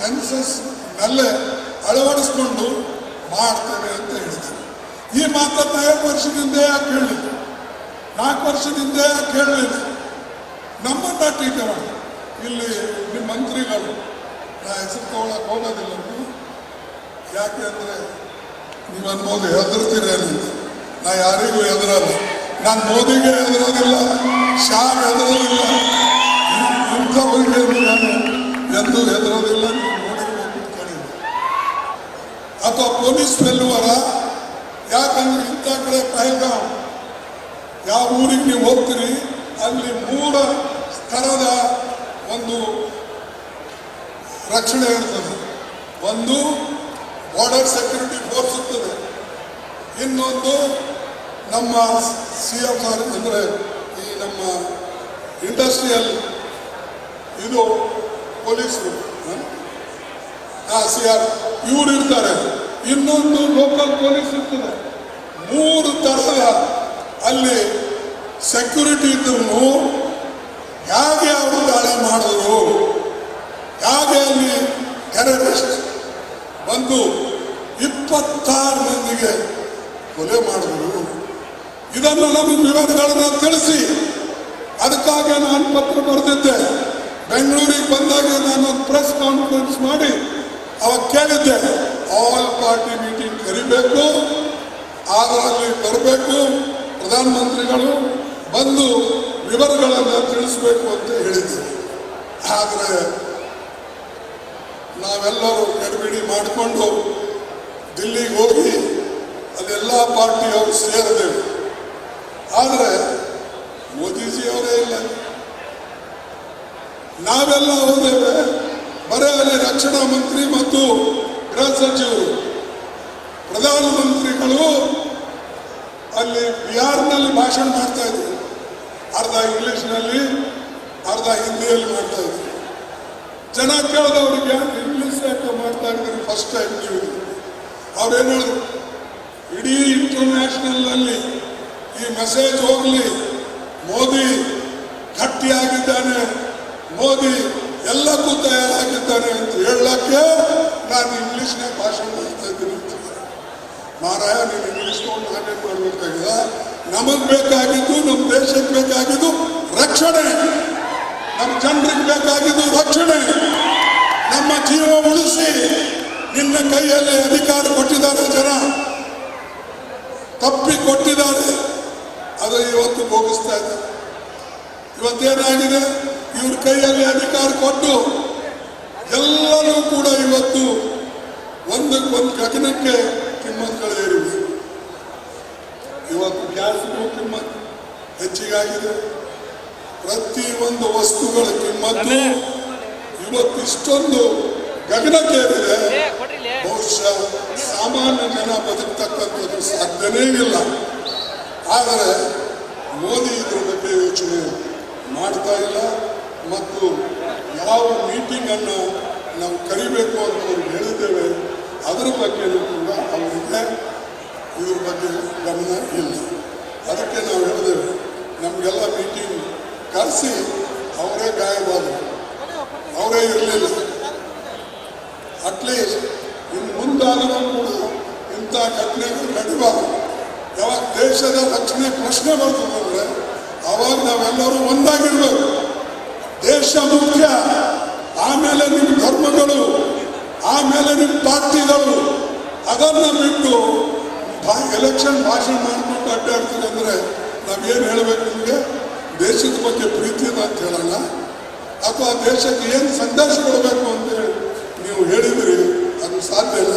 Census ಅಲ್ಲೇ ಅಳವಡಿಸ್ಕೊಂಡು ಮಾಡ್ತೇವೆ ಅಂತ ಹೇಳಿದ್ದಾರೆ ಈ ಮಾತನ್ನ ನಾಲ್ಕು ವರ್ಷದಿಂದ ಯಾಕೆ ಹೇಳಿಲ್ಲ ನಾಲ್ಕು ವರ್ಷದಿಂದ ಯಾಕೆ ಹೇಳಲಿಲ್ಲ ನಮ್ಮನ್ನ ಟೀಕೆ ಮಾಡಿ ಇಲ್ಲಿ ನಿಮ್ಮ ಮಂತ್ರಿಗಳು. ನಾ ಹೆಸರು ತಗೊಳಕ್ಕೆ ಹೋಗೋದಿಲ್ಲ. ಯಾಕೆ ಅಂದರೆ ನೀವು ಅನ್ಬೋದು ಹೆದರ್ತೀರಿ ಅಲ್ಲಿ ನಾ ಯಾರಿಗೂ ಹೆದರಲ್ಲ. ನಾನು ಮೋದಿಗೆ ಹೆದರೋದಿಲ್ಲ ಶಾ ಹೆದರೋದಿಲ್ಲ. ಇಂಥವ್ರಿಗೆ ನಾನು ಎಂದೂ ಹೆದರೋದಿಲ್ಲ ನೀವು ನೋಡಿರ್ಬೇಕು ಅಥವಾ ಪೊಲೀಸ್ ವೆಲ್ಲುವರ ಯಾಕಂದ್ರೆ ಇಂಥ ಕಡೆ ಪಹಲ್ಗಾಂವ್ ಯಾವ ಊರಿಗೆ ನೀವು ಹೋಗ್ತೀರಿ, ಅಲ್ಲಿ ಮೂರ ಸ್ತರದ ಒಂದು ರಕ್ಷಣೆ ಇರ್ತದೆ. ಒಂದು ಬಾರ್ಡರ್ ಸೆಕ್ಯೂರಿಟಿ ಫೋರ್ಸ್ ಇರ್ತದೆ. ಇನ್ನೊಂದು ನಮ್ಮ ಸಿ ಎಂ ಆರ್ ಅಂದರೆ ಈ ನಮ್ಮ ಇಂಡಸ್ಟ್ರಿಯಲ್ ಇದು ಪೊಲೀಸರು ಸಿ ಆರ್, ಇವ್ರು ಇರ್ತಾರೆ. ಇನ್ನೊಂದು ಲೋಕಲ್ ಪೊಲೀಸ್ ಇರ್ತದೆ. ಮೂರು ತರಹದ ಅಲ್ಲಿ ಸೆಕ್ಯೂರಿಟಿ ಇದ್ರು ಹೇಗೆ ಅವರು ದಾಳಿ ಮಾಡಿದ್ರು, ಹೇಗೆ ಅಲ್ಲಿ ಟೆರರಿಸ್ಟ್ ಬಂದು ಇಪ್ಪತ್ತಾರು ಮಂದಿಗೆ ಕೊಲೆ ಮಾಡಿದ್ರು. ಇದನ್ನು ನಮ್ಮ ವಿವರಗಳನ್ನ ತಿಳಿಸಿ, ಅದಕ್ಕಾಗಿ ನಾನು ಪತ್ರ ಬರೆದಿದ್ದೆ. ಬೆಂಗಳೂರಿಗೆ ಬಂದಾಗ ನಾನು ಒಂದು ಪ್ರೆಸ್ ಕಾನ್ಫರೆನ್ಸ್ ಮಾಡಿ ಅವಾಗ ಕೇಳಿದ್ದೆ ಆಲ್ ಪಾರ್ಟಿ ಮೀಟಿಂಗ್ ಕರಿಬೇಕು ಅದರಲ್ಲಿ ಬರಬೇಕು, ಪ್ರಧಾನಮಂತ್ರಿಗಳು ಬಂದು ವಿವರಗಳನ್ನು ತಿಳಿಸಬೇಕು ಅಂತ ಹೇಳಿದ್ದೆ ಆದರೆ ನಾವೆಲ್ಲರೂ ಗಡಿಬಿಡಿ ಮಾಡಿಕೊಂಡು ದಿಲ್ಲಿಗೆ ಹೋಗಿ ಅದೆಲ್ಲ ಪಾರ್ಟಿಯವರು ಸೇರಿದೆವು. ಆದರೆ ಮೋದಿಜಿಯವರೇ ಇಲ್ಲ. ನಾವೆಲ್ಲ ಹೋದೇವೆ. ಬರೀ ಅಲ್ಲಿ ರಕ್ಷಣಾ ಮಂತ್ರಿ ಮತ್ತು ಗೃಹ ಸಚಿವರು. ಪ್ರಧಾನಮಂತ್ರಿಗಳು ಅಲ್ಲಿ ಬಿಹಾರ್ನಲ್ಲಿ ಭಾಷಣ ಮಾಡ್ತಾ ಇದ್ರು ಅರ್ಧ ಇಂಗ್ಲೀಷ್ನಲ್ಲಿ, ಅರ್ಧ ಹಿಂದಿಯಲ್ಲಿ ಮಾಡ್ತಾ ಇದ್ರು ಜನ ಕೇಳಿದವ್ರಿಗೆ ಯಾಕೆ ಇಂಗ್ಲಿಷ್ ಯಾಕೆ ಮಾಡ್ತಾ ಇದ್ದೀರಿ ಫಸ್ಟ್ ಟೈಮ್ ನೀವು ಏನು ಹೇಳಿದ್ರು? ಇಡೀ ಇಂಟರ್ನ್ಯಾಷನಲ್ನಲ್ಲಿ ಈ ಮೆಸೇಜ್ ಹೋಗಲಿ, ಮೋದಿ ಗಟ್ಟಿಯಾಗಿದ್ದಾನೆ. ಮೋದಿ ಎಲ್ಲಕ್ಕೂ ತಯಾರಾಗಿದ್ದಾನೆ ಅಂತ ಹೇಳಕ್ಕೆ ನಾನು ಇಂಗ್ಲಿಷ್ನೇ ಭಾಷಣ ಮಾಡ್ತಾ ಇದ್ದೀನಿ ಮಾರಾಯ, ನೀನು ಇಂಗ್ಲಿಷ್ ತಗೊಂಡು ನಾನೇನು ಮಾಡಬೇಕಾಗಿಲ್ಲ ನಮಗ್ ಬೇಕಾಗಿದ್ದು ನಮ್ಮ ದೇಶಕ್ಕೆ ಬೇಕಾಗಿದ್ದು ರಕ್ಷಣೆ. ನಮ್ಮ ಜನರಿಗೆ ಬೇಕಾಗಿದ್ದು ರಕ್ಷಣೆ. ನಮ್ಮ ಜೀವ ಉಳಿಸಿ ನಿನ್ನ ಕೈಯಲ್ಲಿ ಅಧಿಕಾರ ಕೊಟ್ಟಿದ್ದಾರೆ ಜನ. ತಪ್ಪಿ ಕೊಟ್ಟಿದ್ದಾರೆ. ಅದು ಇವತ್ತು ಭೋಗಿಸ್ತಾ ಇದೆ. ಇವತ್ತೇನಾಗಿದೆ? ಇವ್ರ ಕೈಯಲ್ಲಿ ಅಧಿಕಾರ ಕೊಟ್ಟು ಎಲ್ಲರೂ ಕೂಡ ಇವತ್ತು ಒಂದಕ್ಕೊಂದು ಗಗನಕ್ಕೆ ಕಿಮ್ಮತ್ತುಗಳು ಏರಿವೆ ಇವತ್ತು ಗ್ಯಾಸ್ಗೂ ಕಿಮ್ಮತ್ ಹೆಚ್ಚಿಗಾಗಿದೆ. ಪ್ರತಿ ಒಂದು ವಸ್ತುಗಳ ಕಿಮ್ಮತ್ತು ಇವತ್ತು ಇಷ್ಟೊಂದು ಗಗನಕ್ಕೇರಿದೆ ಬಹುಶಃ ಸಾಮಾನ್ಯ ಜನ ಬದುಕ್ತಕ್ಕಂಥದ್ದು ಸಾಧ್ಯನೇ ಇಲ್ಲ. ಆದರೆ ಮೋದಿ ಇದ್ರ ಬಗ್ಗೆ ಯೋಚನೆ ಮಾಡ್ತಾ ಇಲ್ಲ. ಮತ್ತು ಯಾವ ಮೀಟಿಂಗನ್ನು ನಾವು ಕರಿಬೇಕು ಅಂತ ಅವ್ರಿಗೆ ಹೇಳಿದ್ದೇವೆ, ಅದರ ಬಗ್ಗೆ ಕೂಡ ಅವರಿಗೆ ಇದ್ರ ಬಗ್ಗೆ ಗಮನ ಇಲ್ಲ. ಅದಕ್ಕೆ ನಾವು ಹೇಳಿದ್ದೇವೆ, ನಮಗೆಲ್ಲ ಮೀಟಿಂಗ್ ಕರೆಸಿ, ಅವರೇ ಗಾಯವಾದರು. ಅವರೇ ಇರಲಿಲ್ಲ. ಅಟ್ಲೀಸ್ಟ್ ಇನ್ನು ಮುಂದಾದರೂ ಕೂಡ ಇಂಥ ಘಟನೆಗಳು ನಡೆಯಬಾರದು ಯಾವಾಗ ದೇಶದ ರಕ್ಷಣೆ ಪ್ರಶ್ನೆ ಬರ್ತದೆ ಅಂದರೆ, ಅವಾಗ ನಾವೆಲ್ಲರೂ ಒಂದಾಗಿರ್ಬೇಕು. ಆಮೇಲೆ ನಿಮ್ಮ ಧರ್ಮಗಳು ಆಮೇಲೆ ನಿಮ್ಮ ಪಾರ್ಟಿಗಳು, ಅದನ್ನ ಬಿಟ್ಟು ಎಲೆಕ್ಷನ್ ಭಾಷಣ ಮಾಡಿಬಿಟ್ಟು ಅಡ್ಡಾಡ್ತೀರಿ ಅಂದ್ರೆ ನಾವೇನು ಹೇಳ್ಬೇಕು ನಿಮಗೆ? ದೇಶದ ಬಗ್ಗೆ ಪ್ರೀತಿ ಇದೆ ಅಂತ ಹೇಳೋಣ. ಅಥವಾ ದೇಶಕ್ಕೆ ಏನು ಸಂದೇಶ ಕೊಡಬೇಕು ಅಂತೇಳಿ ನೀವು ಹೇಳಿದ್ರಿ, ಅದು ಸಾಧ್ಯ ಇಲ್ಲ.